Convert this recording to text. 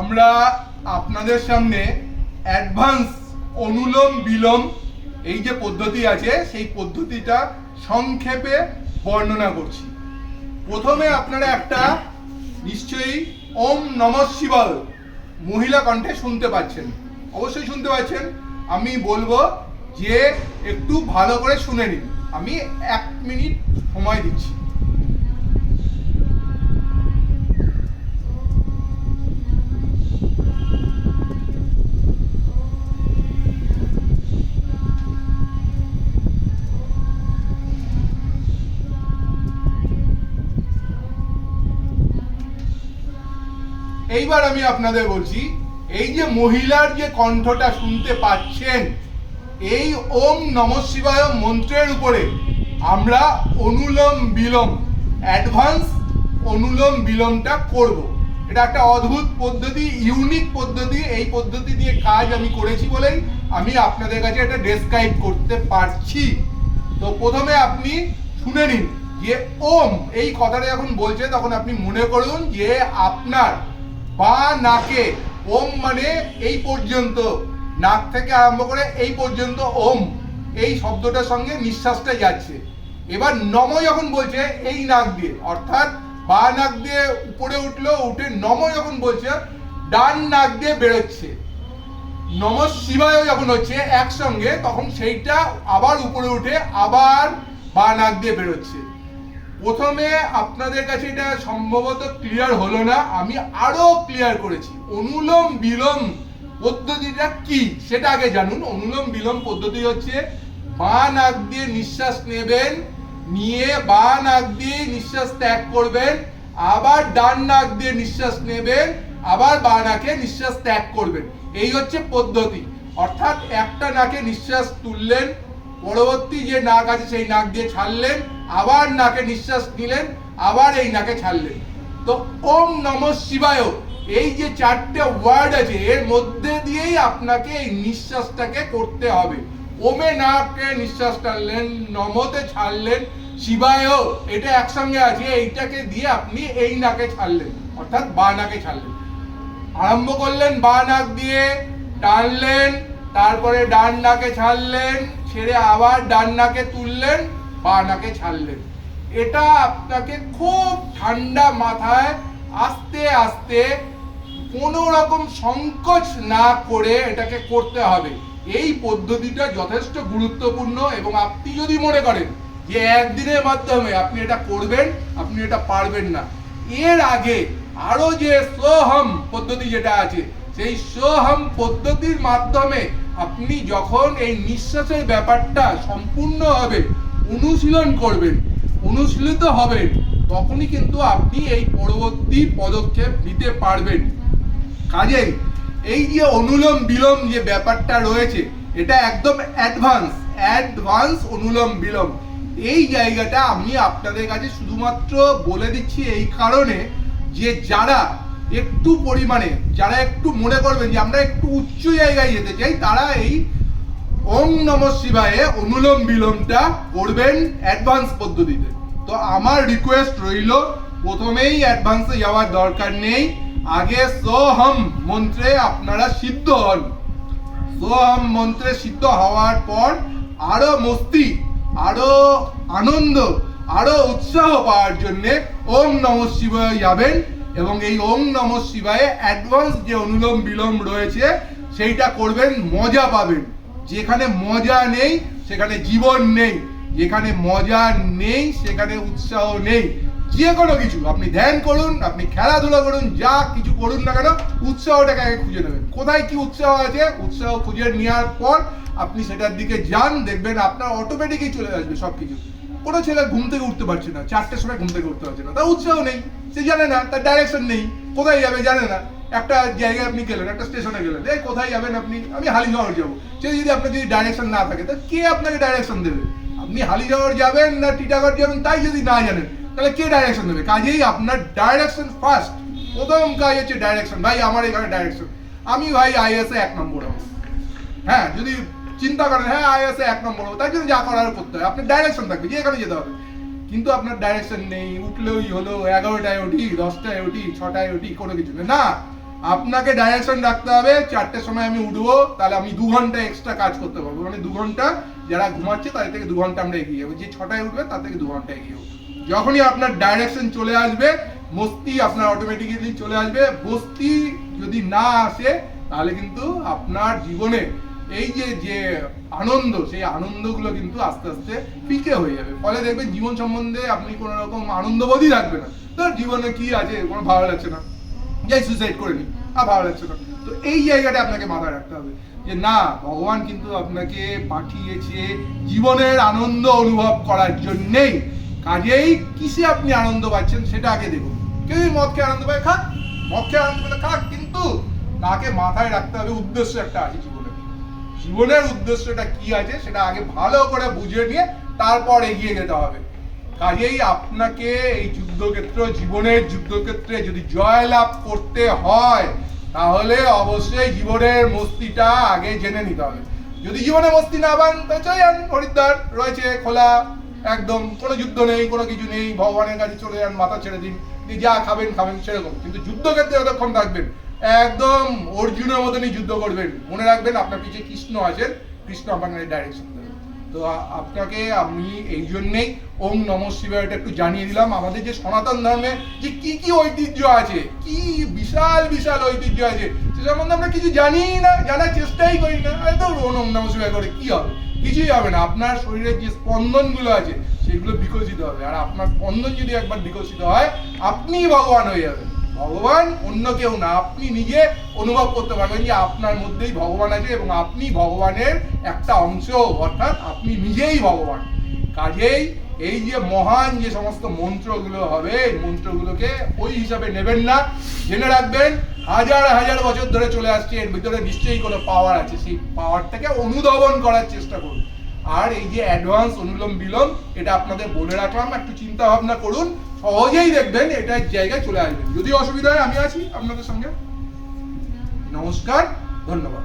আমরা আপনাদের সামনে অ্যাডভান্স অনুলোম বিলোম এই যে পদ্ধতি আছে, সেই পদ্ধতিটা সংক্ষেপে বর্ণনা করছি। প্রথমে আপনারা একটা নিশ্চয়ই ওম নম শিবায় মহিলা কণ্ঠে শুনতে পাচ্ছেন। অবশ্যই শুনতে পাচ্ছেন। আমি বলব যে একটু ভালো করে শুনে নিন। আমি এক মিনিট সময় দিচ্ছি। এইবার আমি আপনাদের বলছি, এই যে মহিলার যে কণ্ঠটা শুনতে পাচ্ছেন, এই ওম নম শিবায় মন্ত্রের উপরে আমরা অনুলোম বিলোম অ্যাডভান্স অনুলোম বিলোমটা করব। এটা একটা অদ্ভুত পদ্ধতি ইউনিক পদ্ধতি, এই পদ্ধতি দিয়ে কাজ আমি করেছি বলেই আমি আপনাদের কাছে এটা ডেসক্রাইব করতে পারছি। তো প্রথমে আপনি শুনে নিন যে ওম, এই কথাটা যখন বলছে তখন আপনি মনে করুন যে আপনার বা নাকে, ওম মানে এই পর্যন্ত। নাক থেকে আরম্ভ করে এই পর্যন্ত ওম। এই শব্দটার সঙ্গে নিঃশ্বাসটা যাচ্ছে। এবার নম যখন বলছে, এই নাক দিয়ে, অর্থাৎ বা নাক দিয়ে উপরে উঠল, উঠে নম যখন বলছে, ডান নাক দিয়ে বেরোচ্ছে। নম শিবায় যখন হচ্ছে একসঙ্গে, তখন সেইটা আবার উপরে উঠে আবার বা নাক দিয়ে বেরোচ্ছে। প্রথমে আপনাদের কাছে এটা সম্ভবত ক্লিয়ার হলো না, আমি আরও ক্লিয়ার করেছি। অনুলোম বিলোম পদ্ধতিটা কি? সেটা আগে জানুন। অনুলোম বিলোম পদ্ধতি হচ্ছে, বা নাক দিয়ে নিঃশ্বাস নেবেন, নিয়ে বা নাক দিয়ে নিঃশ্বাস ত্যাগ করবেন, আবার ডান নাক দিয়ে নিঃশ্বাস নেবেন, আবার বা নাকে নিঃশ্বাস ত্যাগ করবেন। এই হচ্ছে পদ্ধতি। অর্থাৎ একটা নাকে নিঃশ্বাস তুললেন, পরবর্তী যে নাক আছে সেই নাক দিয়ে ছাড়লেন আবার নাকে নিঃশ্বাস নিলেন, আবার এই নাকে ছাড়লেন। তো ওম নম শিবায়। এই যে চারটে ওয়ার্ড আছে, এর মধ্যে দিয়েই আপনাকে এই নিঃশ্বাসটাকে করতে হবে। ওমে নাকে নিঃশ্বাস টানলেন, নমতে ছাড়লেন, শিবায়। এটা একসঙ্গে আছে, এইটাকে দিয়ে আপনি এই নাকে ছাড়লেন, অর্থাৎ বা নাকে ছাড়লেন। আরম্ভ করলেন বা নাক দিয়ে, টানলেন, তারপরে ডান নাকে ছাড়লেন, ছেড়ে আবার ডান নাকে তুললেন বা নাকে ছাড়লেন। এটা আপনাকে খুব ঠান্ডা মাথায় আস্তে আস্তে কোনো রকম সংকোচ না করে এটাকে করতে হবে। এই পদ্ধতিটা যথেষ্ট গুরুত্বপূর্ণ এবং আপনি যদি মনে করেন যে একদিনের মাধ্যমে আপনি এটা করবেন, আপনি এটা পারবেন না। এর আগে আরও যে সোহম পদ্ধতি যেটা আছে, সেই সোহম পদ্ধতির মাধ্যমে আপনি যখন এই নিঃশ্বাসের ব্যাপারটা সম্পূর্ণভাবে অনুশীলন করবেন, অনুশীলিত হবেন, তখনই কিন্তু আপনি এই পরবর্তী পদক্ষেপ নিতে পারবেন। কাজেই এই যে অনুলোম বিলোম যে ব্যাপারটা রয়েছে, এটা একদম অ্যাডভান্স অ্যাডভান্স অনুলোম বিলোম। এই জায়গাটা আমি আপনাদের কাছে শুধুমাত্র বলে দিচ্ছি এই কারণে যে যারা একটু পরিমাণে, যারা একটু মনে করবেন যে আমরা একটু উচ্চ জায়গায় যেতে চাই, তারা এই ওম নম শিবায়ে অনুলোম বিলোমটা করবেন অ্যাডভান্স পদ্ধতিতে। তো আমার রিকোয়েস্ট রইল, প্রথমেই অ্যাডভান্সে যাওয়ার দরকার নেই। আগে সোহম মন্ত্রে আপনারা সিদ্ধ হন। সোহম মন্ত্রে সিদ্ধ হওয়ার পর আরও মস্তি, আরও আনন্দ, আরও উৎসাহ পাওয়ার জন্য ওম নম শিবায় যাবেন এবং এই ওম নম শিবায় অ্যাডভান্স যে অনুলোম বিলোম রয়েছে, সেইটা করবেন, মজা পাবেন। যেখানে মজা নেই, সেখানে জীবন নেই। যেখানে মজা নেই, সেখানে উৎসাহ নেই। যে কোনো কিছু, আপনি ধ্যান করুন, আপনি খেলাধুলা করুন, যা কিছু করুন না কেন, উৎসাহটাকে আগে খুঁজে নেবেন। কোথায় কি উৎসাহ আছে, উৎসাহ খুঁজে নেওয়ার পর আপনি সেটার দিকে যান, দেখবেন আপনার অটোমেটিকই চলে আসবে সব কিছু কোনো ছেলে ঘুম থেকে উঠতে পারছে না, চারটের সময় ঘুম থেকে উঠতে পারছে না। তার উৎসাহ নেই, সে জানে না, তার ডাইরেকশন নেই, কোথায় যাবে জানে না। একটা জায়গায় আপনি গেলেন, একটা স্টেশনে গেলেন এই কোথায় যাবেন আপনি? আমি হালিশহর যাব। সে যদি আপনার যদি ডাইরেকশন না থাকে, তা কে আপনাকে ডাইরেকশন দেবে? আপনি হালিশহর যাবেন না টিটাগড় যাবেন, তাই যদি না জানেন, তাহলে কে ডাইরেকশন দেবে? কাজেই আপনার ডাইরেকশন ফার্স্ট প্রথম কাজ হচ্ছে ডাইরেকশন ভাই, আমার এখানে ডাইরেকশন আমি ভাই আইএসএ এক নম্বর হব। হ্যাঁ যদি চিন্তা করেন হ্যাঁ আইএসএ এক নম্বর হব, তার জন্য যা করার করতে হয়। আপনার ডাইরেকশন থাকবে, যে এখানে যেতে হবে। কিন্তু আপনার ডাইরেকশন নেই, উঠলেই হলো, এগারোটায় উঠি, দশটায় উঠি, ছটায় উঠি, কোনো কিছু না আপনাকে ডাইরেকশন রাখতে হবে, চারটের সময় আমি উঠবো, তাহলে আমি দু ঘণ্টা এক্সট্রা কাজ করতে পারব। মানে দু ঘণ্টা যারা ঘুমাচ্ছে, তাদের থেকে দু ঘণ্টা আমরা এগিয়ে যাব। যে ছটায় উঠবে, তার থেকে দু ঘণ্টা এগিয়ে যখনই আপনার ডাইরেকশন চলে আসবে, মস্তি আপনার অটোমেটিক্যালি চলে আসবে। বস্তি যদি না আসে, তাহলে কিন্তু আপনার জীবনে এই যে যে আনন্দ, সেই আনন্দগুলো কিন্তু আস্তে আস্তে ফিকে হয়ে যাবে। ফলে দেখবেন জীবন সম্বন্ধে আপনি কোনো রকম আনন্দবোধই রাখবেন না। তোর জীবনে কি আছে, কোনো ভালো লাগছে না। যাই সুইসাইড করে নি আর ভালো লাগছে না। তো এই জায়গাটা আপনাকে মাথায় রাখতে হবে যে না, ভগবান কিন্তু আপনাকে পাঠিয়েছে জীবনের আনন্দ অনুভব করার জন্যেই। কাজেই কিসে আপনি আনন্দ পাচ্ছেন সেটা আগে দেখুন। কেউ যদি মদ খেয়ে আনন্দ পায়? খাক। মদ খেয়ে আনন্দ পেলে খাক, কিন্তু তাকে মাথায় রাখতে হবে উদ্দেশ্য একটা আছে জীবনে। জীবনের উদ্দেশ্যটা কি আছে সেটা আগে ভালো করে বুঝে নিয়ে তারপর এগিয়ে যেতে হবে। কাজেই আপনাকে এই যুদ্ধক্ষেত্র, জীবনের যুদ্ধক্ষেত্রে যদি জয় লাভ করতে হয়, তাহলে অবশ্যই জীবনের মস্তিটা আগে জেনে নিতে হবে। যদি জীবনে মস্তি না পান তো যান হরিদ্বার, রয়েছে খোলা, একদম কোনো যুদ্ধ নেই, কোনো কিছু নেই, ভগবানের কাছে চলে যান, মাথা ছেড়ে দিন যা খাবেন খাবেন সেরকম। কিন্তু যুদ্ধক্ষেত্রে যতক্ষণ থাকবেন, একদম অর্জুনের মতনই যুদ্ধ করবেন। মনে রাখবেন আপনার পিছিয়ে কৃষ্ণ আছেন, কৃষ্ণ আপনাকে ডাইরেকশন তো আপনাকে আমি এই জন্যেই ওম নম শিবায়টা একটু জানিয়ে দিলাম। আমাদের যে সনাতন ধর্মে যে কি কি ঐতিহ্য আছে, কি বিশাল বিশাল ঐতিহ্য আছে, সে সম্বন্ধে আমরা কিছু জানিই না, জানার চেষ্টাই করি না। তো ওম নম শিবায় করে কি হবে? কিছুই হবে না। আপনার শরীরের যে স্পন্দনগুলো আছে, সেগুলো বিকশিত হবে। আর আপনার স্পন্দন যদি একবার বিকশিত হয়, আপনিই ভগবান হয়ে যাবেন। ভগবান, অন্য কেউ না। আপনি নিজে অনুভব করতে পারবেন যে আপনার মধ্যেই ভগবান আছে এবং আপনি ভগবানের একটা অংশ, অর্থাৎ আপনি নিজেই ভগবান। কাজেই এই যে মহান যে সমস্ত মন্ত্রগুলো হবে, এই মন্ত্রগুলোকে ওই হিসাবে নেবেন না। জেনে রাখবেন, হাজার হাজার বছর ধরে চলে আসছে, এর ভিতরে নিশ্চয়ই কোনো পাওয়ার আছে। সেই পাওয়ারটাকে অনুধাবন করার চেষ্টা করুন। আর এই যে অ্যাডভান্স অনুলোম বিলোম এটা আপনাদের বলে রাখলাম। একটু চিন্তা ভাবনা করুন। সহজেই দেখবেন এটা জায়গায় চলে আসবেন যদি অসুবিধা হয়, আমি আছি আপনাদের সঙ্গে। নমস্কার, ধন্যবাদ।